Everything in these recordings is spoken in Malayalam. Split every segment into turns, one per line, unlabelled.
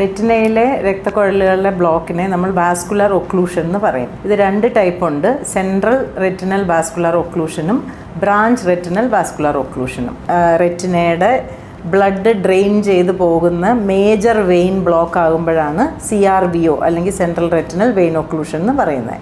റെറ്റിനയിലെ രക്തക്കുഴലുകളിലെ ബ്ലോക്കിനെ നമ്മൾ വാസ്കുലർ ഒക്ലൂഷൻ എന്ന് പറയും. ഇത് രണ്ട് ടൈപ്പ് ഉണ്ട്. സെൻട്രൽ റെറ്റിനൽ വാസ്കുലർ ഒക്ലൂഷനും ബ്രാഞ്ച് റെറ്റിനൽ വാസ്കുലർ ഒക്ലൂഷനും റെറ്റിനയുടെ ബ്ലഡ് ഡ്രെയിൻ ചെയ്ത് പോകുന്ന മേജർ വെയിൻ ബ്ലോക്ക് ആകുമ്പോഴാണ് സി ആർ വി ഒ അല്ലെങ്കിൽ സെൻട്രൽ റെറ്റിനൽ വെയിൻ ഒക്ലൂഷൻ എന്ന് പറയുന്നത്.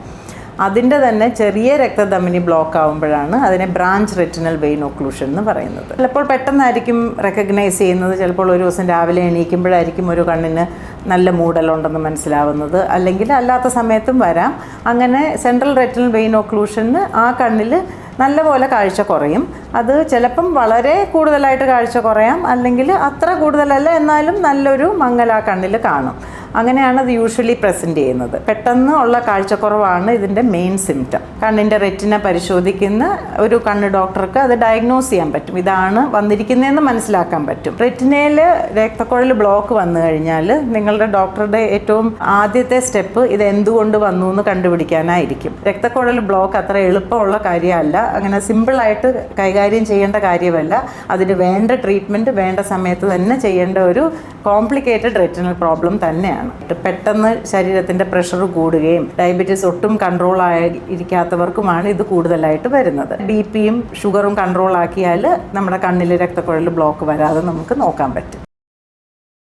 അതിന്റെ തന്നെ ചെറിയ രക്തധമനി ബ്ലോക്ക് ആകുമ്പോഴാണ് അതിനെ ബ്രാഞ്ച് റെറ്റിനൽ വെയിൻ ഒക്ലൂഷൻ എന്ന് പറയുന്നത്. ചിലപ്പോൾ പെട്ടെന്നായിരിക്കും റെക്കഗ്നൈസ് ചെയ്യുന്നത്. ചിലപ്പോൾ ഒരു ദിവസം രാവിലെ എണീക്കുമ്പോഴായിരിക്കും ഒരു കണ്ണിന് നല്ല മൂടലുണ്ടെന്ന് മനസ്സിലാവുന്നത്. അല്ലെങ്കിൽ അല്ലാത്ത സമയത്തും വരാം. അങ്ങനെ സെൻട്രൽ റെറ്റിനൽ വെയിൻ ഒക്ലൂഷന് ആ കണ്ണിൽ നല്ലപോലെ കാഴ്ച കുറയും. അത് ചിലപ്പം വളരെ കൂടുതലായിട്ട് കാഴ്ച കുറയാം. അല്ലെങ്കിൽ അത്ര കൂടുതലല്ല. എന്നാലും നല്ലൊരു മങ്ങൽ ആ കണ്ണിൽ കാണും. അങ്ങനെയാണ് അത് യൂഷ്വലി പ്രസന്റ് ചെയ്യുന്നത്. പെട്ടെന്ന് ഉള്ള കാഴ്ചക്കുറവാണ് ഇതിന്റെ മെയിൻ സിംറ്റം കണ്ണിന്റെ റെറ്റിന പരിശോധിക്കുന്ന ഒരു കണ്ണ് ഡോക്ടർക്ക് അത് ഡയഗ്നോസ് ചെയ്യാൻ പറ്റും. ഇതാണ് വന്നിരിക്കുന്നതെന്ന് മനസ്സിലാക്കാൻ പറ്റും. റെറ്റിനയിൽ രക്തക്കുഴൽ ബ്ലോക്ക് വന്നു കഴിഞ്ഞാൽ നിങ്ങളുടെ ഡോക്ടറുടെ ഏറ്റവും ആദ്യത്തെ സ്റ്റെപ്പ് ഇത് എന്തുകൊണ്ട് വന്നു എന്ന് കണ്ടുപിടിക്കാനായിരിക്കും. രക്തക്കുഴൽ ബ്ലോക്ക് അത്ര എളുപ്പമുള്ള കാര്യമല്ല. അങ്ങനെ സിമ്പിളായിട്ട് കൈകാര്യം ചെയ്യേണ്ട കാര്യമല്ല. അതിന് വേണ്ട ട്രീറ്റ്മെന്റ് വേണ്ട സമയത്ത് തന്നെ ചെയ്യേണ്ട ഒരു കോംപ്ലിക്കേറ്റഡ് റെറ്റിനൽ പ്രോബ്ലം തന്നെയാണ് പെട്ടെന്ന് ശരീരത്തിന്റെ പ്രഷർ കൂടുകയും ഡയബറ്റീസ് ഒട്ടും കൺട്രോൾ ആയിരിക്കാത്തവർക്കുമാണ് ഇത് കൂടുതലായിട്ട് വരുന്നത്. ബി പിയും ഷുഗറും കൺട്രോൾ ആക്കിയാൽ നമ്മുടെ കണ്ണിൽ രക്തക്കുഴൽ ബ്ലോക്ക് വരാതെ നമുക്ക് നോക്കാൻ പറ്റും.